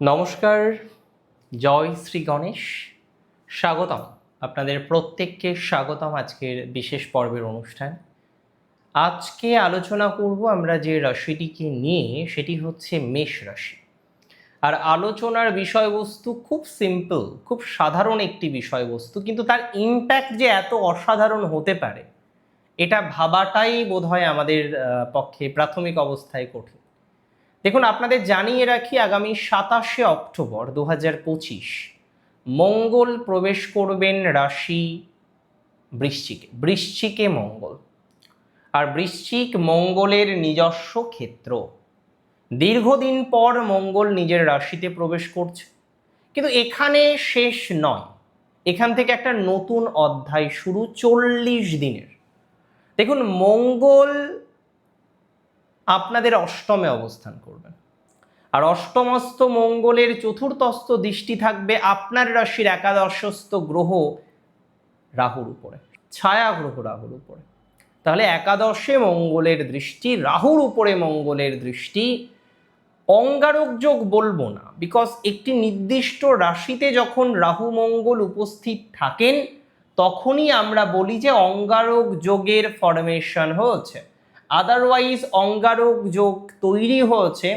নমস্কার, জয় শ্রী গণেশ। স্বাগতম। আপনাদের প্রত্যেককে স্বাগতম আজকের বিশেষ পর্বের অনুষ্ঠান। আজকে আলোচনা করব আমরা যে রাশিটিকে নিয়ে, সেটি হচ্ছে মেষ রাশি। আর আলোচনার বিষয়বস্তু খুব সিম্পল খুব সাধারণ একটি বিষয়বস্তু, কিন্তু তার ইম্প্যাক্ট যে এত অসাধারণ হতে পারে, এটা ভাবাটাই বোধহয় আমাদের পক্ষে প্রাথমিক অবস্থায় কঠিন। দেখুন, আপনাদের জানিয়ে রাখি, আগামী সাতাশে অক্টোবর দু হাজার পঁচিশ মঙ্গল প্রবেশ করবেন রাশি বৃশ্চিকে। বৃশ্চিকে মঙ্গল। আর বৃশ্চিক মঙ্গলের নিজস্ব ক্ষেত্র। দীর্ঘদিন পর মঙ্গল নিজের রাশিতে প্রবেশ করছে। কিন্তু এখানে শেষ নয়। এখান থেকে একটা নতুন অধ্যায় শুরু, চল্লিশ দিনের। দেখুন, মঙ্গল আপনাদের অষ্টমে অবস্থান করবেন। আর অষ্টমস্ত মঙ্গলের চতুর্থস্থ দৃষ্টি থাকবে আপনার রাশির একাদশস্থ গ্রহ রাহুর উপরে, ছায়া গ্রহ রাহুর উপরে। তাহলে একাদশে মঙ্গলের দৃষ্টি, রাহুর উপরে মঙ্গলের দৃষ্টি, অঙ্গারক যোগ বলব না বিকজ একটি নির্দিষ্ট রাশিতে যখন রাহু মঙ্গল উপস্থিত থাকেন, তখনই আমরা বলি যে অঙ্গারক যোগের ফরমেশন হচ্ছে। আদারওয়াইজ অঙ্গারক যোগ তৈরি হয়েছে।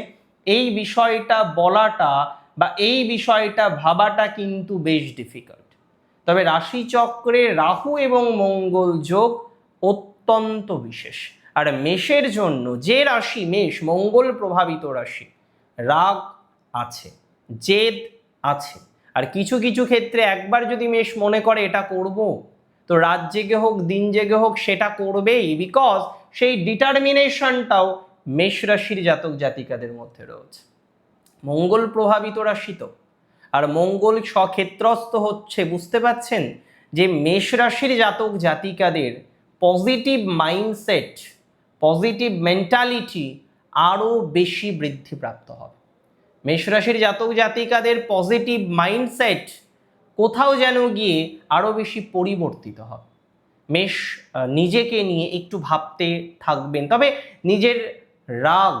এই বিষয়টা বলাটা বা এই বিষয়টা ভাবাটা কিন্তু বেশ ডিফিকাল্ট তবে রাশিচক্রে রাহু এবং মঙ্গল যোগ অত্যন্ত বিশেষ। আর মেষের জন্য যে রাশি মেষ, মঙ্গল প্রভাবিত রাশি, রাগ আছে, জেদ আছে। আর কিছু কিছু ক্ষেত্রে একবার যদি মেষ মনে করে এটা করব, তো রাত জেগে হোক, দিন জেগে হোক, সেটা করবেই। বিকজ সেই ডিটারমিনেশনটাও মেষ রাশির জাতক জাতিকাদের মধ্যে রয়েছে। মঙ্গল প্রভাবিত রাশি তো। আর মঙ্গল স্বক্ষেত্রস্থ হচ্ছে, বুঝতে পাচ্ছেন যে মেষ রাশির জাতক জাতিকাদের পজিটিভ মাইন্ডসেট পজিটিভ মেন্টালিটি আরও বেশি বৃদ্ধিপ্রাপ্ত হবে। মেষ রাশির জাতক জাতিকাদের পজিটিভ মাইন্ডসেট কোথাও যেন গিয়ে আরও বেশি পরিবর্তিত হবে। মেষ নিজেকে নিয়ে একটু ভাবতে থাকবেন। তবে নিজের রাগ,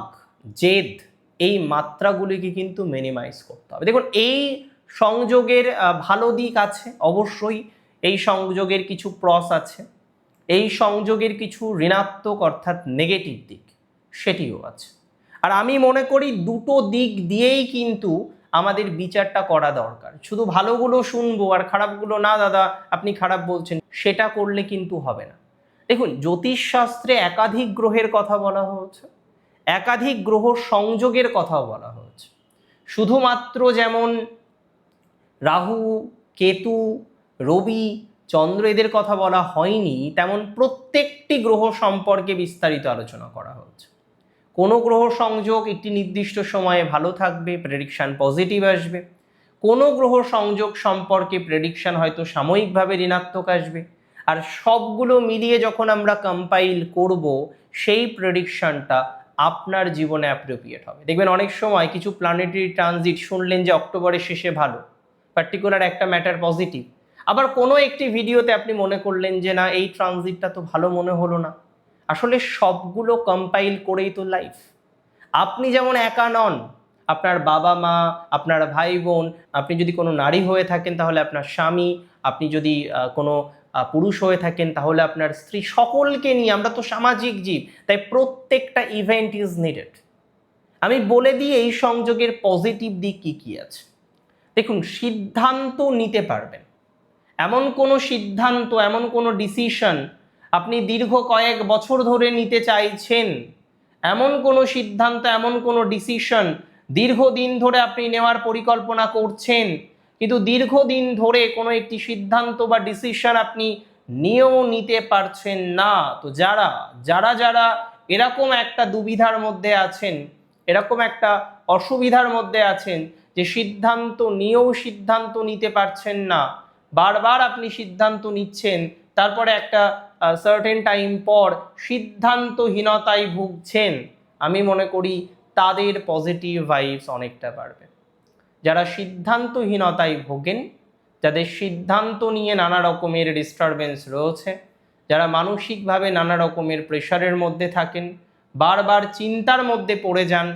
জেদ এই মাত্রাগুলিকে কিন্তু মিনিমাইজ করতে হবে। দেখুন, এই সংযোগের ভালো দিক আছে, অবশ্যই। এই সংযোগের কিছু প্রস আছে। এই সংযোগের কিছু ঋণাত্মক অর্থাৎ নেগেটিভ দিক, সেটিও আছে। আর আমি মনে করি দুটো দিক দিয়েই কিন্তু আমাদের বিচারটা করা দরকার। শুধু ভালোগুলো শুনব আর খারাপগুলো, না দাদা, আপনি খারাপ বলছেন। সেটা করলে কিন্তু হবে না। দেখুন, জ্যোতিষশাস্ত্রে একাধিক গ্রহের কথা বলা হয়েছে, একাধিক গ্রহ সংযোগের কথা বলা হয়েছে। শুধুমাত্র যেমন রাহু, কেতু, রবি, চন্দ্র এদের কথা বলা হয়নি, তেমন প্রত্যেকটি গ্রহ সম্পর্কে বিস্তারিত আলোচনা করা হয়েছে। কোনো গ্রহ সংযোগ একটি নির্দিষ্ট সময়ে ভালো থাকবে প্রেডিকশান পজিটিভ আসবে। কোনো গ্রহ সংযোগ সম্পর্কে প্রেডিকশান হয়তো সাময়িকভাবে ঋণাত্মক আসবে। আর সবগুলো মিলিয়ে যখন আমরা কম্পাইল করব, সেই প্রেডিকশানটা আপনার জীবনে অ্যাপ্রোপ্রিয়েট হবে। দেখবেন অনেক সময় কিছু প্ল্যানেটারি ট্রানজিট শুনলেন যে অক্টোবরের শেষে ভালো পার্টিকুলার একটা ম্যাটার পজিটিভ আবার কোনো একটি ভিডিওতে আপনি মনে করলেন যে না, এই ট্রানজিটটা তো ভালো মনে হলো না। আসলে সবগুলো কম্পাইল করেই তো লাইফ আপনি যেমন একা নন, আপনার বাবা মা, আপনার ভাই বোন আপনি যদি কোনো নারী হয়ে থাকেন তাহলে আপনার স্বামী, আপনি যদি কোনো পুরুষ হয়ে থাকেন তাহলে আপনার স্ত্রী, সকলকে নিয়ে আমরা তো সামাজিক জীব, তাই প্রত্যেকটা ইভেন্ট ইজ নিডেড আমি বলে দিই এই সংযোগের পজিটিভ দিক কী কী আছে। দেখুন, সিদ্ধান্ত নিতে পারবেন। এমন কোনো সিদ্ধান্ত, এমন কোনো ডিসিশন আপনি দীর্ঘ কয়েক বছর ধরে নিতে চাইছেন। এমন কোনো সিদ্ধান্ত, এমন কোনো ডিসিশন দীর্ঘদিন ধরে আপনি নেওয়ার পরিকল্পনা করছেন, কিন্তু দীর্ঘদিন ধরে কোনো একটি সিদ্ধান্ত বা ডিসিশন আপনি নিয়েও নিতে পারছেন না। তো যারা যারা যারা এরকম একটা দুবিধার মধ্যে আছেন, এরকম একটা অসুবিধার মধ্যে আছেন যে সিদ্ধান্ত নিয়েও সিদ্ধান্ত নিতে পারছেন না, বারবার আপনি সিদ্ধান্ত নিচ্ছেন, তারপরে একটা সার্টেন টাইম পর সিদ্ধান্তহীনতায় ভুগছেন। আমি মনে করি তাদের পজিটিভ ভাইবস অনেকটা বাড়বে। যারা সিদ্ধান্তহীনতায় ভোগেন, যাদের সিদ্ধান্ত নিয়ে নানা রকমের ডিস্টারবেন্স রয়েছে, যারা মানসিকভাবে নানা রকমের প্রেশারের মধ্যে থাকেন, বারবার চিন্তার মধ্যে পড়ে যান,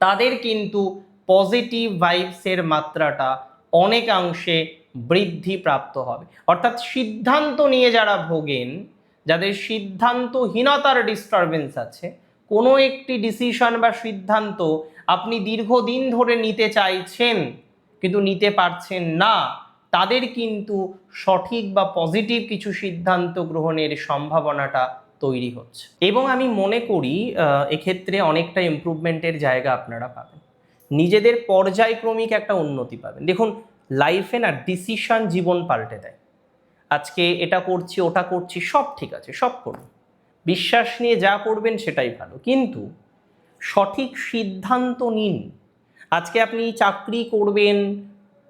তাদের কিন্তু পজিটিভ ভাইবসের মাত্রাটা অনেকাংশে বৃদ্ধি প্রাপ্ত হবে। অর্থাৎ সিদ্ধান্ত নিয়ে যারা ভোগেন, যাদের সিদ্ধান্তহীনতার ডিস্টারবেন্স আছে, কোনো একটি ডিসিশন বা সিদ্ধান্ত আপনি দীর্ঘদিন ধরে নিতে চাইছেন কিন্তু নিতে পারছেন না, তাদের কিন্তু সঠিক বা পজিটিভ কিছু সিদ্ধান্ত গ্রহণের সম্ভাবনাটা তৈরি হচ্ছে। এবং আমি মনে করি এক্ষেত্রে অনেকটা ইমপ্রুভমেন্টের জায়গা আপনারা পাবেন। নিজেদের পর্যায়ক্রমিক একটা উন্নতি পাবেন। দেখুন লাইফে না ডিসিশন জীবন পাল্টে দেয়। আজকে এটা করছি, ওটা করছি, সব ঠিক আছে, সব করুন বিশ্বাস নিয়ে যা করবেন সেটাই ভালো। কিন্তু সঠিক সিদ্ধান্ত নিন। আজকে আপনি চাকরি করবেন,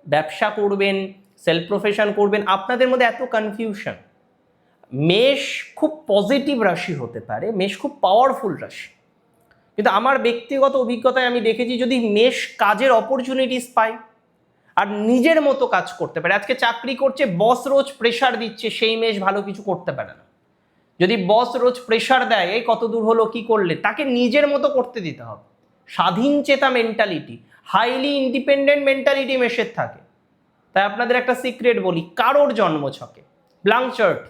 ব্যবসা করবেন সেলফ প্রফেশন করবেন, আপনাদের মধ্যে এত কনফিউশন মেষ খুব পজিটিভ রাশি হতে পারে, মেষ খুব পাওয়ারফুল রাশি। কিন্তু আমার ব্যক্তিগত অভিজ্ঞতায় আমি দেখেছি যদি মেষ কাজের অপরচুনিটিস পায় আর নিজের মতো কাজ করতে পারে। আজকে চাকরি করছে বস রোজ প্রেশার দিচ্ছে, সেই মেষ ভালো কিছু করতে পারে না। যদি বস রোজ প্রেশার দেয়, এই কত দূর হলো, কি করলে? তাকে নিজের মতো করতে দিতে হবে। স্বাধীন চেতা মেন্টালিটি হাইলি ইন্ডিপেন্ডেন্ট মেন্টালিটি মেষের থাকে। তাই আপনাদের একটা সিক্রেট বলি, কারোর জন্মছকে ব্লাঙ্ক চার্ট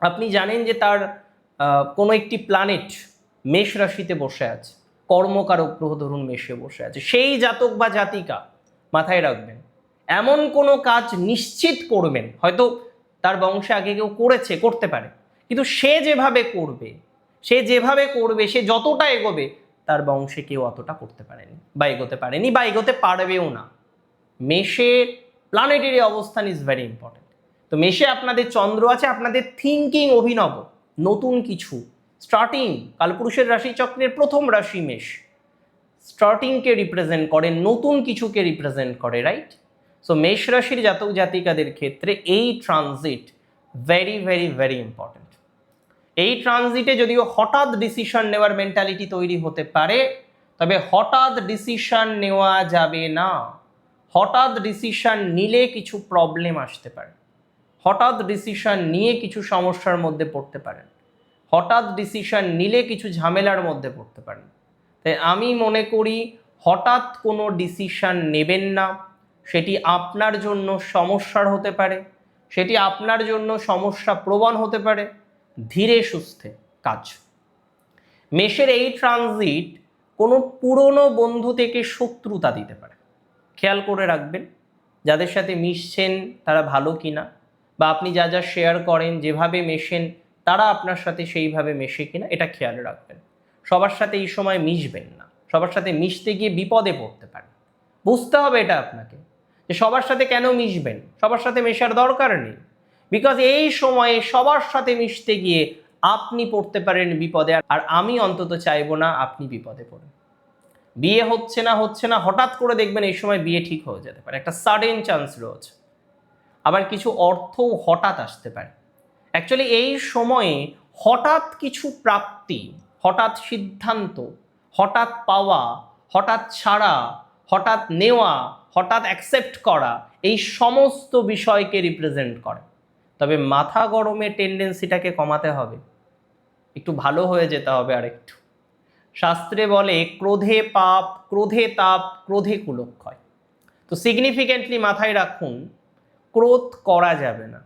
আপনি জানেন যে তার কোনো একটি প্ল্যানেট মেষ রাশিতে বসে আছে। কর্মকারক গ্রহ ধরুন মেষে বসে আছে। সেই জাতক বা জাতিকা মাথায় রাখবেন। এমন কোনো কাজ নিশ্চিত করবেন, হয়তো তার বংশে আগে কেউ করেছে, করতে পারে। কিন্তু সে যেভাবে করবে, সে যেভাবে করবে, সে যতটা এগোবে, তার বংশে কেউ অতটা করতে পারেনি বা এগোতে পারেনি বা এগোতে পারবেও না। মেষের প্ল্যানেটারি অবস্থান ইজ ভেরি ইম্পর্টেন্ট তো মেষে আপনাদের চন্দ্র আছে, আপনাদের থিঙ্কিং অভিনব, নতুন কিছু। স্টার্টিং কালপুরুষের রাশি চক্রের প্রথম রাশি মেষ। স্টার্টিংকে রিপ্রেজেন্ট করে, নতুন কিছুকে রিপ্রেজেন্ট করে রাইট সো মেষ রাশির জাতক জাতিকাদের ক্ষেত্রে এই transit very very very important এই ট্রানজিটে যদিও হঠাৎ ডিসিশন নেওয়ার মেন্টালিটি তৈরি হতে পারে, তবে হঠাৎ ডিসিশন নেওয়া যাবে না। হঠাৎ ডিসিশন নিলে কিছু প্রবলেম আসতে পারে। হঠাৎ ডিসিশন নিয়ে কিছু সমস্যার মধ্যে পড়তে পারেন। হঠাৎ ডিসিশন নিলে কিছু ঝামেলার মধ্যে পড়তে পারেন। তাই আমি মনে করি হঠাৎ কোনো ডিসিশন নেবেন না। সেটি আপনার জন্য সমস্যার হতে পারে, সেটি আপনার জন্য সমস্যা প্রবণ হতে পারে, ধীরে সুস্থে কাজ। মেষের এই ট্রানজিট কোনো পুরনো বন্ধু থেকে শত্রুতা দিতে পারে। খেয়াল করে রাখবেন, যাদের সাথে মিশছেন তারা ভালো কিনা, বা আপনি যা যা শেয়ার করেন, যেভাবে মেশেন, তারা আপনার সাথে সেইভাবে মেশে কিনা, এটা খেয়াল রাখবেন। সবার সাথে এই সময় মিশবেন না। সবার সাথে মিশতে গিয়ে বিপদে পড়তে পারেন। বুঝতে হবে এটা আপনাকে যে সবার সাথে কেন মিশবেন? সবার সাথে মেশার দরকার নেই। বিকজ এই সময়ে সবার সাথে মিশতে গিয়ে আপনি পড়তে পারেন বিপদে, আর আমি অন্তত চাইব না আপনি বিপদে পড়েন। বিয়ে হচ্ছে না হচ্ছে না, হঠাৎ করে দেখবেন এই সময় বিয়ে ঠিক হয়ে যেতে পারে। একটা সাডেন চান্স রয়েছে। আবার কিছু অর্থও হঠাৎ আসতে পারে। অ্যাকচুয়ালি এই সময়ে হঠাৎ কিছু প্রাপ্তি হঠাৎ সিদ্ধান্ত, হঠাৎ পাওয়া, হঠাৎ ছাড়া, হঠাৎ নেওয়া, হঠাৎ অ্যাকসেপ্ট করা, এই সমস্ত বিষয়কে রিপ্রেজেন্ট করে। তবে মাথা গরমে টেন্ডেন্সিটাকে কমাতে হবে। একটু ভালো হয়ে যেতে হবে আরেকটু। শাস্ত্রে বলে, ক্রোধে পাপ, ক্রোধে তাপ, ক্রোধে কুলক্ষয়। তো সিগনিফিকেন্টলি মাথায় রাখুন, ক্রোধ করা যাবে না।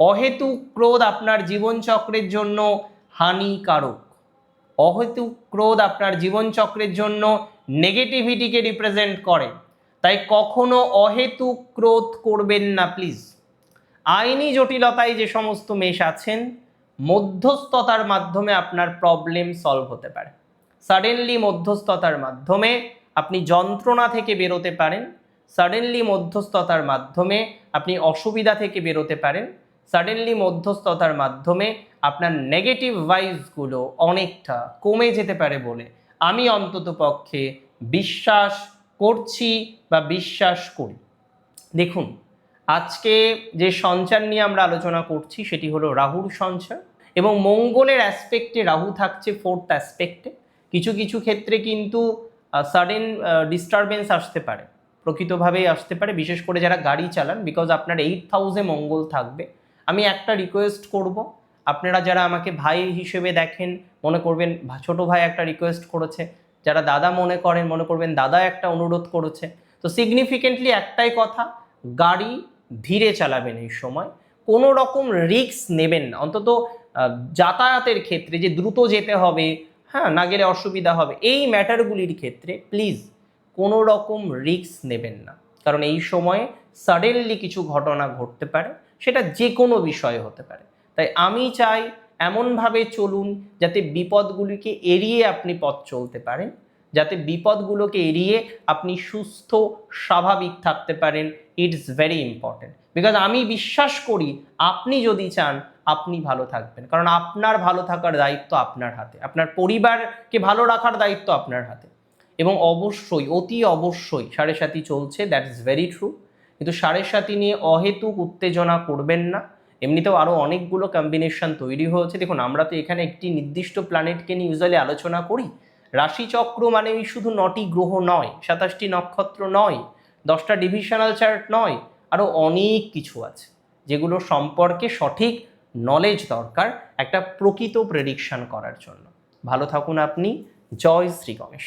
অহেতুক ক্রোধ আপনার জীবনচক্রের জন্য হানিকারক। অহেতুক ক্রোধ আপনার জীবনচক্রের জন্য নেগেটিভিটিকে রিপ্রেজেন্ট করে। তাই কখনো অহেতুক ক্রোধ করবেন না প্লিজ আইনি জটিলতায় যে সমস্ত মেষ আছেন, মধ্যস্থতার মাধ্যমে আপনার প্রবলেম সলভ হতে পারে। সাডেনলি মধ্যস্থতার মাধ্যমে আপনি যন্ত্রণা থেকে বেরোতে পারেন। সাডেনলি মধ্যস্থতার মাধ্যমে আপনি অসুবিধা থেকে বেরোতে পারেন। সাডেনলি মধ্যস্থতার মাধ্যমে আপনার নেগেটিভ ভাইবসগুলো অনেকটা কমে যেতে পারে বলে আমি অন্তত পক্ষে বিশ্বাস করছি বা বিশ্বাস করি। দেখুন, আজকে যে সঞ্চার নিয়ে আমরা আলোচনা করছি সেটি হলো রাহুর সঞ্চার এবং মঙ্গলের অ্যাসপেক্টে রাহু থাকছে ফোর্থ অ্যাসপেক্টে কিছু কিছু ক্ষেত্রে কিন্তু সাডেন ডিস্টারবেন্স আসতে পারে, প্রকৃতভাবেই আসতে পারে, বিশেষ করে যারা গাড়ি চালান বিকজ আপনার এইট হাউসে মঙ্গল থাকবে। আমি একটা রিকোয়েস্ট করব আপনারা যারা আমাকে ভাই হিসেবে দেখেন, মনে করবেন ছোট ভাই একটা রিকোয়েস্ট করেছে। যারা দাদা মনে করেন, মনে করবেন দাদা একটা অনুরোধ করেছে। তো সিগনিফিকেন্টলি একটাই কথা, গাড়ি ধীরে চালাবেন এই সময়। কোনো রকম রিস্ক নেবেন না। অন্তত যাতায়াতের ক্ষেত্রে যে দ্রুত যেতে হবে হ্যাঁ না গেলে অসুবিধা হবে, এই ম্যাটারগুলির ক্ষেত্রে প্লিজ কোনো রকম রিস্ক নেবেন না। কারণ এই সময়ে সাডেনলি কিছু ঘটনা ঘটতে পারে, সেটা যে কোনো বিষয়ে হতে পারে। তাই আমি চাই এমনভাবে চলুন যাতে বিপদগুলিকে এড়িয়ে আপনি পথ চলতে পারেন, যাতে বিপদগুলোকে এড়িয়ে আপনি সুস্থ, স্বাভাবিক থাকতে পারেন। ইটস ভেরি ইম্পর্টেন্ট বিকজ আমি বিশ্বাস করি আপনি যদি চান, আপনি ভালো থাকবেন। কারণ আপনার ভালো থাকার দায়িত্ব আপনার হাতে। আপনার পরিবারকে ভালো রাখার দায়িত্ব আপনার হাতে। এবং অবশ্যই, অতি অবশ্যই সাড়ে সাথী চলছে দ্যাট ইজ ভেরি ট্রু কিন্তু সাড়ে সাথী নিয়ে অহেতুক উত্তেজনা করবেন না। এমনিতেও আরও অনেকগুলো কম্বিনেশন তৈরি হয়েছে। দেখুন, আমরা তো এখানে একটি নির্দিষ্ট প্ল্যানেটকে নিয়ে ইউজুয়ালি আলোচনা করি। রাশিচক্র মানে ওই শুধু নটি গ্রহ নয়, সাতাশটি নক্ষত্র নয়, দশটা ডিভিশনাল চার্ট নয় আরও অনেক কিছু আছে, যেগুলো সম্পর্কে সঠিক নলেজ দরকার একটা প্রকৃত প্রেডিকশন করার জন্য। ভালো থাকুন আপনি। জয় শ্রী গণেশ।